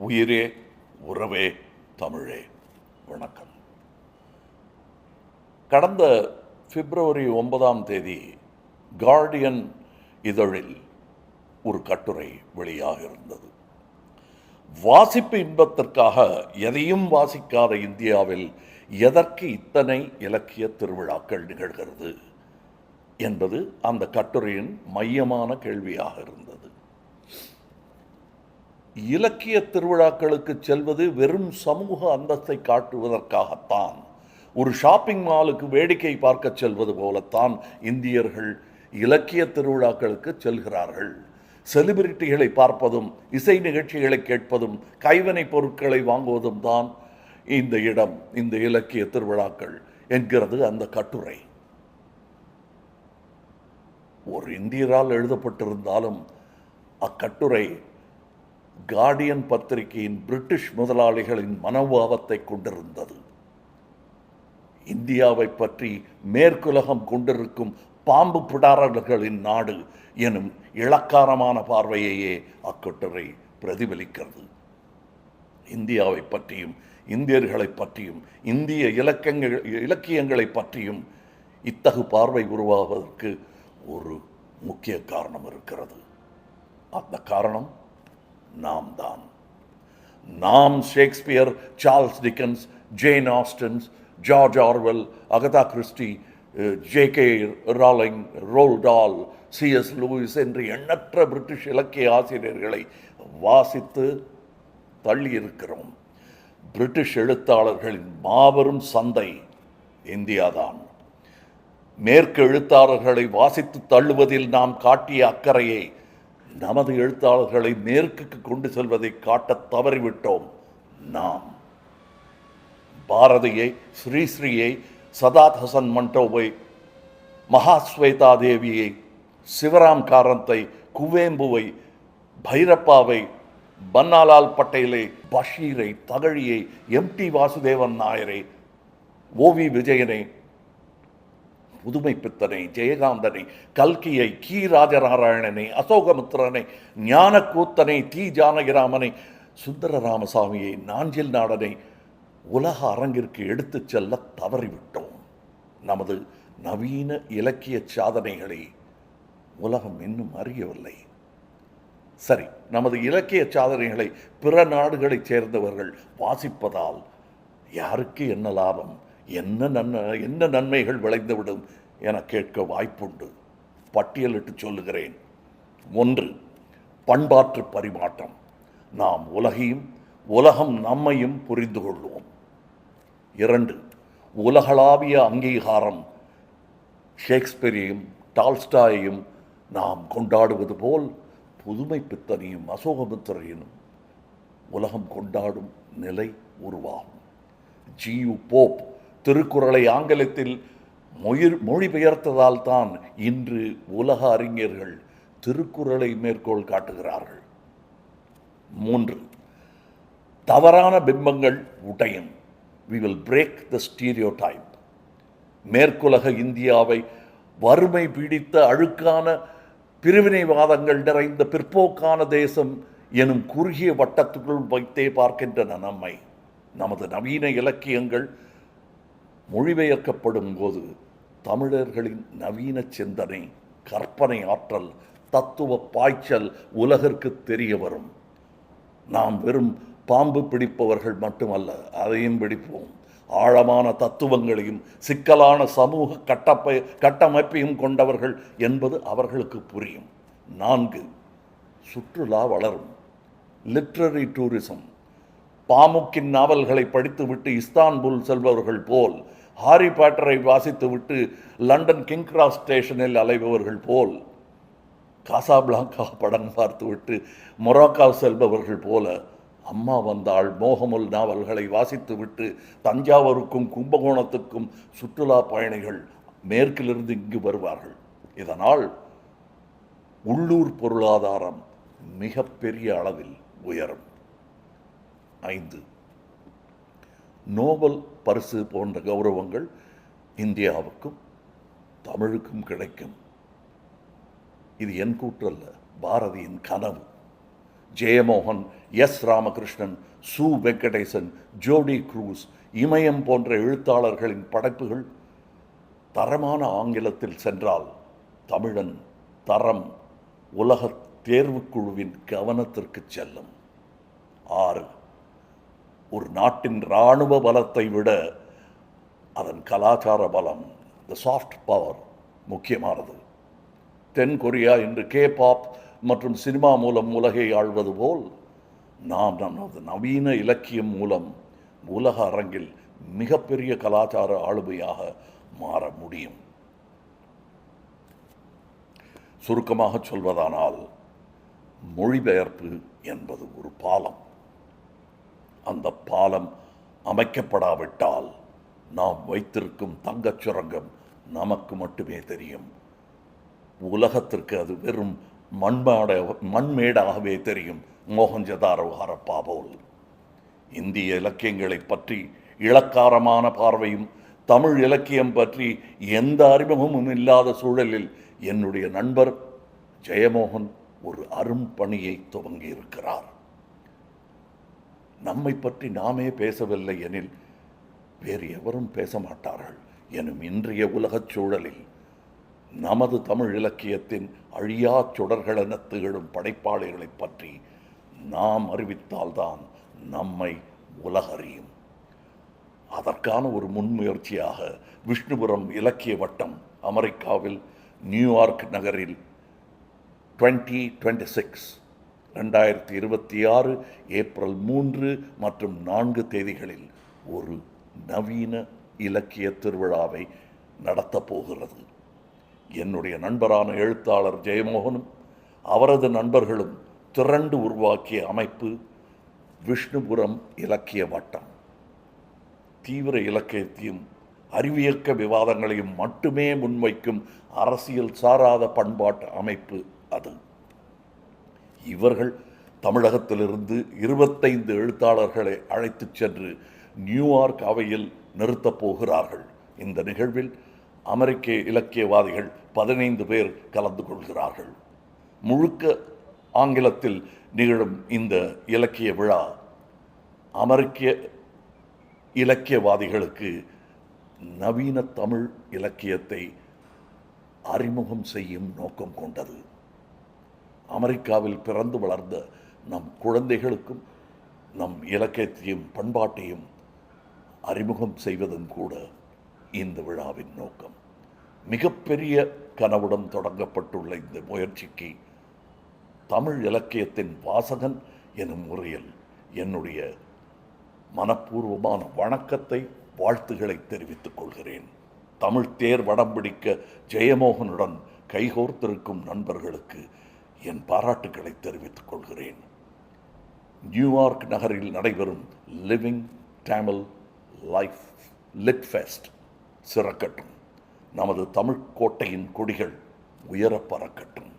உயிரே உறவே தமிழே. வணக்கம். கடந்த பிப்ரவரி ஒன்பதாம் தேதி கார்டியன் இதழில் ஒரு கட்டுரை வெளியாக இருந்தது. வாசிப்பு இன்பத்திற்காக எதையும் வாசிக்காத இந்தியாவில் எதற்கு இத்தனை இலக்கிய திருவிழாக்கள் நிகழ்கிறது என்பது அந்த கட்டுரையின் மையமான கேள்வியாக இருந்தது. இலக்கிய திருவிழாக்களுக்கு செல்வது வெறும் சமூக அந்தஸ்தை காட்டுவதற்காகத்தான். ஒரு ஷாப்பிங் மாலுக்கு வேடிக்கை பார்க்க செல்வது போலத்தான் இந்தியர்கள் இலக்கிய திருவிழாக்களுக்கு செல்கிறார்கள். செலிபிரிட்டிகளை பார்ப்பதும் இசை நிகழ்ச்சிகளை கேட்பதும் கைவினைப் பொருட்களை வாங்குவதும் தான் இந்த இடம் இந்த இலக்கிய திருவிழாக்கள் என்கிறது அந்த கட்டுரை. ஒரு இந்தியரால் எழுதப்பட்டிருந்தாலும் அக்கட்டுரை கார்டியன் பத்திரிகையின் பிரிட்டிஷ் முதலாளிகளின் மனோபாவத்தை கொண்டிருந்தது. இந்தியாவை பற்றி மேற்குலகம் கொண்டிருக்கும் பாம்பு பிடாரர்களின் நாடு எனும் இளக்காரமான பார்வையையே அக்கட்டுரை பிரதிபலிக்கிறது. இந்தியாவை பற்றியும் இந்தியர்களை பற்றியும் இந்திய இலக்கங்கள் இலக்கியங்களை பற்றியும் இத்தகு பார்வை உருவாவதற்கு ஒரு முக்கிய காரணம் இருக்கிறது. அந்த காரணம் நாம் தான் நாம் Shakespeare Charles Dickens Jane Austens George Orwell Agatha Christie J K Rowling Roald Dahl C S Lewis என்று எண்ணற்ற பிரிட்டிஷ் இலக்கிய ஆசிரியர்களை வாசித்து தள்ளியிருக்கிறோம். பிரிட்டிஷ் எழுத்தாளர்களின் மாபெரும் சந்தை இந்தியாதான். மேற்கு எழுத்தாளர்களை வாசித்து தள்ளுவதில் நாம் காட்டிய அக்கறையை நமது எழுத்தாளர்களை மேற்குக்கு கொண்டு செல்வதை காட்ட தவறிவிட்டோம் நாம். பாரதியை ஸ்ரீஸ்ரீயை சதாத் ஹசன் மண்டோவை மகாஸ்வேதா தேவியை சிவராம் காரந்தை குவேம்புவை பைரப்பாவை பன்னாலால் பட்டேலை பஷீரை தகழியை எம் டி வாசுதேவன் நாயரை ஓவி விஜயனை புதுமை பித்தனை ஜெயகாந்தனை கல்கியை கி. ராஜநாராயணனை அசோகமித்திரனை ஞானக்கூத்தனை தி ஜானகிராமனை சுந்தர ராமசாமியை நாஞ்சில் நாடனை உலக அரங்கிற்கு எடுத்துச் செல்ல தவறிவிட்டோம். நமது நவீன இலக்கிய சாதனைகளை உலகம் இன்னும் அறியவில்லை. சரி நமது இலக்கிய சாதனைகளை பிற நாடுகளைச் சேர்ந்தவர்கள் வாசிப்பதால் யாருக்கு என்ன லாபம்? என்ன நன்மை என்ன நன்மைகள் விளைந்துவிடும் என கேட்க வாய்ப்புண்டு. பட்டியலிட்டு சொல்லுகிறேன். ஒன்று பண்பாற்று பரிமாற்றம். நாம் உலகையும் உலகம் நம்மையும் புரிந்து கொள்வோம். இரண்டு உலகளாவிய அங்கீகாரம். ஷேக்ஸ்பியரையும் டால்ஸ்டாயையும் நாம் கொண்டாடுவது போல் புதுமை பித்தனையும் அசோகமித்திரையும் உலகம் கொண்டாடும் நிலை உருவாகும். ஜியு போப் திருக்குறளை ஆங்கிலத்தில் மொழி மொழிபெயர்த்ததால் தான் இன்று உலக அறிஞர்கள் திருக்குறளை மேற்கோள் காட்டுகிறார்கள். மூன்று தவறான பிம்பங்கள் உடையும். We will break the stereotype மேற்குலக இந்தியாவை வறுமை பீடித்த அழுக்கான பிரிவினைவாதங்கள் நிறைந்த பிற்போக்கான தேசம் எனும் குறுகிய வட்டத்துக்குள் வைத்தே பார்க்கின்றன நம்மை. நமது நவீன இலக்கியங்கள் மொழிபெயர்க்கப்படும் போது தமிழர்களின் நவீன சிந்தனை கற்பனை ஆற்றல் தத்துவ பாய்ச்சல் உலகிற்கு தெரிய வரும். நாம் வெறும் பாம்பு பிடிப்பவர்கள் மட்டுமல்ல அதையும் பிடிப்போம் ஆழமான தத்துவங்களையும் சிக்கலான சமூக கட்டப்பை கட்டமைப்பையும் கொண்டவர்கள் என்பது அவர்களுக்கு புரியும். நான்கு சுற்றுலா வளரும். Literary tourism. பாமுக்கின் நாவல்களை படித்துவிட்டு இஸ்தான்புல் செல்பவர்கள் போல் ஹாரி பாட்டரை வாசித்துவிட்டு லண்டன் கிங் கிராஸ் ஸ்டேஷனில் அலைபவர்கள் போல் காசாபிளாங்கா படம் பார்த்துவிட்டு மொராக்கா செல்பவர்கள் போல அம்மா வந்தாள் மோகமுல் நாவல்களை வாசித்துவிட்டு தஞ்சாவூருக்கும் கும்பகோணத்துக்கும் சுற்றுலா பயணிகள் மேற்கிலிருந்து இங்கு வருவார்கள். இதனால் உள்ளூர் பொருளாதாரம் மிகப்பெரிய அளவில் உயரும். ஐந்து. நோபல் பரிசு போன்ற கௌரவங்கள் இந்தியாவுக்கும் தமிழுக்கும் கிடைக்கும். இது என் கூற்றல்ல பாரதியின் கனவு. ஜெயமோகன் எஸ் ராமகிருஷ்ணன் சு வெங்கடேசன் ஜோடி குரூஸ் இமயம் போன்ற எழுத்தாளர்களின் படைப்புகள் தரமான ஆங்கிலத்தில் சென்றால் தமிழன் தரம் உலக தேர்வுக்குழுவின் கவனத்திற்கு செல்லும். ஆறு. ஒரு நாட்டின் இராணுவ பலத்தை விட அதன் கலாச்சார பலம் த சாஃப்ட் பவர் முக்கியமானது. தென் கொரியா இன்று கே பாப் மற்றும் சினிமா மூலம் உலகை ஆள்வது போல் நாம் நமது நவீன இலக்கியம் மூலம் உலக அரங்கில் மிகப்பெரிய கலாச்சார ஆளுமையாக மாற முடியும். சுருக்கமாக சொல்வதானால் மொழிபெயர்ப்பு என்பது ஒரு பாலம். அந்த பாலம் அமைக்கப்படாவிட்டால் நாம் வைத்திருக்கும் தங்கச் சுரங்கம் நமக்கு மட்டுமே தெரியும். உலகத்திற்கு அது வெறும் மண்மாட மண்மேடாகவே தெரியும். மோகஞ்சதாரோ ஹரப்பா போல் இந்திய இலக்கியங்களை பற்றி இளக்காரமான பார்வையும் தமிழ் இலக்கியம் பற்றி எந்த அறிமுகமும் இல்லாத சூழலில் என்னுடைய நண்பர் ஜெயமோகன் ஒரு அரும்பணியை துவங்கியிருக்கிறார். நம்மை பற்றி நாமே பேசவில்லை எனில் வேறு எவரும் பேச மாட்டார்கள். எனும் இன்றைய உலகச் சூழலில் நமது தமிழ் இலக்கியத்தின் அழியா சுடர்களென திகழும் படைப்பாளிகளைப் பற்றி நாம் அறிவித்தால்தான் நம்மை உலகறியும். அதற்கான ஒரு முன்முயற்சியாக விஷ்ணுபுரம் இலக்கிய வட்டம் அமெரிக்காவில் நியூயார்க் நகரில் டுவெண்ட்டி டுவெண்ட்டி சிக்ஸ் ரெண்டாயிரத்தி இருபத்தி ஆறு ஏப்ரல் மூன்று மற்றும் நான்கு தேதிகளில் ஒரு நவீன இலக்கிய திருவிழாவை நடத்தப் போகிறது. என்னுடைய நண்பரான எழுத்தாளர் ஜெயமோகனும் அவரது நண்பர்களும் திரண்டு உருவாக்கிய அமைப்பு விஷ்ணுபுரம் இலக்கிய வட்டம். தீவிர இலக்கியத்தையும் அறிவியக்க விவாதங்களையும் மட்டுமே முன்வைக்கும் அரசியல் சாராத பண்பாட்டு அமைப்பு அது. இவர்கள் தமிழகத்திலிருந்து இருபத்தைந்து எழுத்தாளர்களை அழைத்துச் சென்று நியூயார்க் அவையில் நிறுத்தப் போகிறார்கள். இந்த நிகழ்வில் அமெரிக்க இலக்கியவாதிகள் பதினைந்து பேர் கலந்து கொள்கிறார்கள். முழுக்க ஆங்கிலத்தில் நிகழும் இந்த இலக்கிய விழா அமெரிக்க இலக்கியவாதிகளுக்கு நவீன தமிழ் இலக்கியத்தை அறிமுகம் செய்யும் நோக்கம் கொண்டது. அமெரிக்காவில் பிறந்து வளர்ந்த நம் குழந்தைகளுக்கும் நம் இலக்கியத்தையும் பண்பாட்டையும் அறிமுகம் செய்வதும் கூட இந்த விழாவின் நோக்கம். மிகப்பெரிய கனவுடன் தொடங்கப்பட்டுள்ள இந்த முயற்சிக்கு தமிழ் இலக்கியத்தின் வாசகன் எனும் முறையில் என்னுடைய மனப்பூர்வமான வணக்கத்தை வாழ்த்துகளை தெரிவித்துக் கொள்கிறேன். தமிழ் தேர் வடம் பிடிக்க ஜெயமோகனுடன் கைகோர்த்திருக்கும் நண்பர்களுக்கு என் பாராட்டுக்களை தெரிவித்துக் கொள்கிறேன். நியூயார்க் நகரில் நடைபெறும் லிவிங் டேமில் லைஃப் லிட் ஃபெஸ்ட் சிறக்கட்டும். நமது தமிழ் கோட்டையின் கொடிகள் உயரப் பறக்கட்டும்.